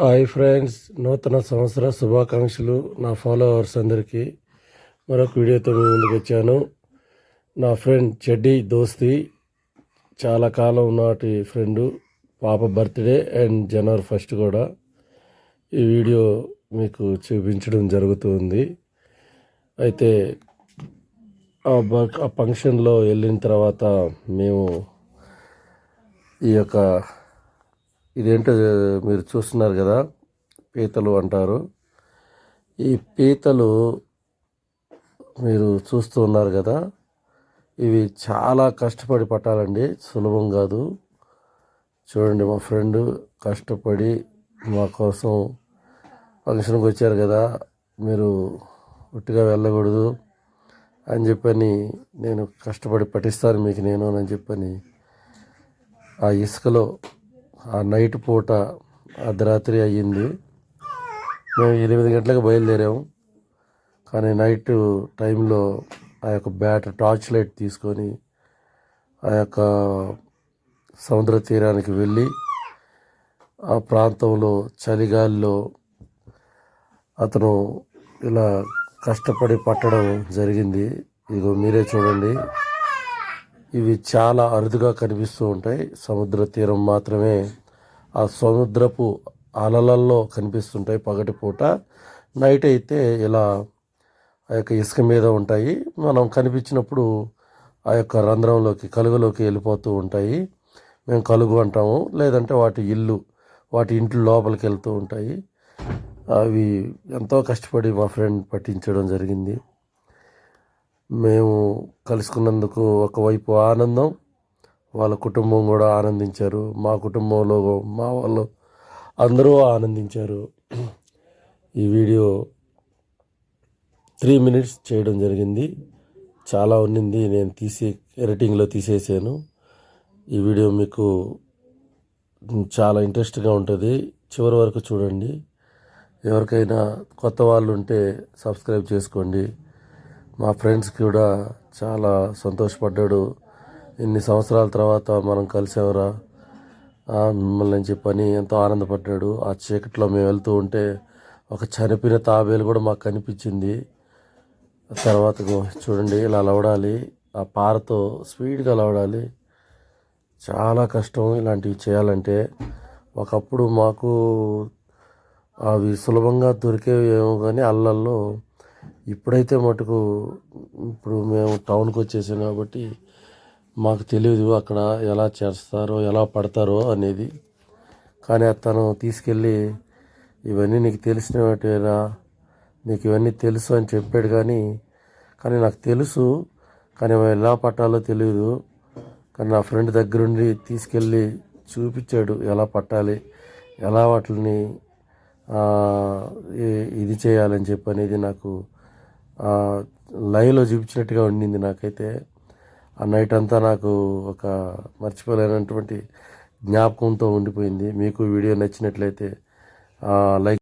Hi friends నూతన సంవత్సర శుభాకాంక్షలు నా ఫాలోవర్స్ అందరికీ. మరొక వీడియోతో మీ ముందుకు వచ్చాను. నా ఫ్రెండ్ చెడ్డి దోస్తి చాలా కాలం నాటి ఫ్రెండు పాప బర్త్డే అండ్ జనవరి ఫస్ట్ కూడా ఈ వీడియో మీకు చూపించడం జరుగుతుంది. అయితే ఆ ఆ ఫంక్షన్లో వెళ్ళిన తర్వాత మేము ఈ యొక్క ఇదేంటో మీరు చూస్తున్నారు కదా పీతలు అంటారు. ఈ పీతలు మీరు చూస్తూ ఉన్నారు కదా ఇవి చాలా కష్టపడి పట్టాలండి. సులభం కాదు. చూడండి మా ఫ్రెండ్ కష్టపడి మా కోసం ఫంక్షన్కి వచ్చారు కదా మీరు ఒట్టిగా వెళ్ళకూడదు అని చెప్పని నేను కష్టపడి పఠిస్తాను మీకు నేను అని చెప్పని ఆ ఇసుకలో ఆ నైట్ పూట అర్ధరాత్రి అయ్యింది. మేము ఎనిమిది గంటలకు బయలుదేరాము. కానీ నైట్ టైంలో ఆ యొక్క బ్యాట్ టార్చ్ లైట్ తీసుకొని ఆ యొక్క సముద్ర తీరానికి వెళ్ళి ఆ ప్రాంతంలో చలిగాలిలో అతను ఇలా కష్టపడి పట్టడం జరిగింది. ఇదిగో మీరే చూడండి. ఇవి చాలా అరుదుగా కనిపిస్తూ ఉంటాయి. సముద్ర తీరం మాత్రమే ఆ సముద్రపు అలలల్లో కనిపిస్తుంటాయి పగటిపూట. నైట్ అయితే ఇలా ఆ యొక్క ఇసుక మీద ఉంటాయి. మనం కనిపించినప్పుడు ఆ యొక్క రంధ్రంలోకి కలుగులోకి వెళ్ళిపోతూ ఉంటాయి. మేము కలుగు అంటాము. లేదంటే వాటి ఇల్లు వాటి ఇంటి లోపలికి వెళ్తూ ఉంటాయి. అవి ఎంతో కష్టపడి మా ఫ్రెండ్ పట్టించడం జరిగింది. మేము కలుసుకున్నందుకు ఒకవైపు ఆనందం వాళ్ళ కుటుంబం కూడా ఆనందించారు. మా కుటుంబంలో మా వాళ్ళు అందరూ ఆనందించారు. ఈ వీడియో త్రీ మినిట్స్ చేయడం జరిగింది. చాలా ఉన్నింది. నేను తీసి ఎడిటింగ్లో తీసేసాను. ఈ వీడియో మీకు చాలా ఇంట్రెస్ట్గా ఉంటుంది. చివరి వరకు చూడండి. ఎవరికైనా కొత్త వాళ్ళు ఉంటే సబ్స్క్రైబ్ చేసుకోండి. మా ఫ్రెండ్స్ కూడా చాలా సంతోషపడ్డాడు. ఇన్ని సంవత్సరాల తర్వాత మనం కలిసేవరా? మిమ్మల్ని అని చెప్పని ఎంతో ఆనందపడ్డాడు. ఆ చీకట్లో మేము వెళ్తూ ఉంటే ఒక చనిపోయిన తాబేలు కూడా మాకు కనిపించింది. తర్వాత చూడండి ఇలా లవడాలి. ఆ పారతో స్పీడ్గా లవడాలి. చాలా కష్టం ఇలాంటివి చేయాలంటే. ఒకప్పుడు మాకు అవి సులభంగా దొరికేవి ఏమో కానీ అల్లల్లో ఇప్పుడైతే మటుకు ఇప్పుడు మేము టౌన్కి వచ్చేసాం కాబట్టి మాకు తెలియదు అక్కడ ఎలా చేస్తారో ఎలా పడతారో అనేది. కానీ అతను తీసుకెళ్ళి ఇవన్నీ నీకు తెలిసినవేరా నీకు ఇవన్నీ తెలుసు అని చెప్పాడు కానీ కానీ నాకు తెలుసు కానీ ఎలా పట్టాలో తెలియదు కానీ నా ఫ్రెండ్ దగ్గరుండి తీసుకెళ్ళి చూపించాడు ఎలా పట్టాలి ఎలా వాటిని ఇది చేయాలని చెప్పి అనేది నాకు లైవ్లో చూపించినట్టుగా ఉండింది నాకైతే. ఆ నైట్ అంతా నాకు ఒక మర్చిపోలేనటువంటి జ్ఞాపకంతో ఉండిపోయింది. మీకు వీడియో నచ్చినట్లయితే లైక్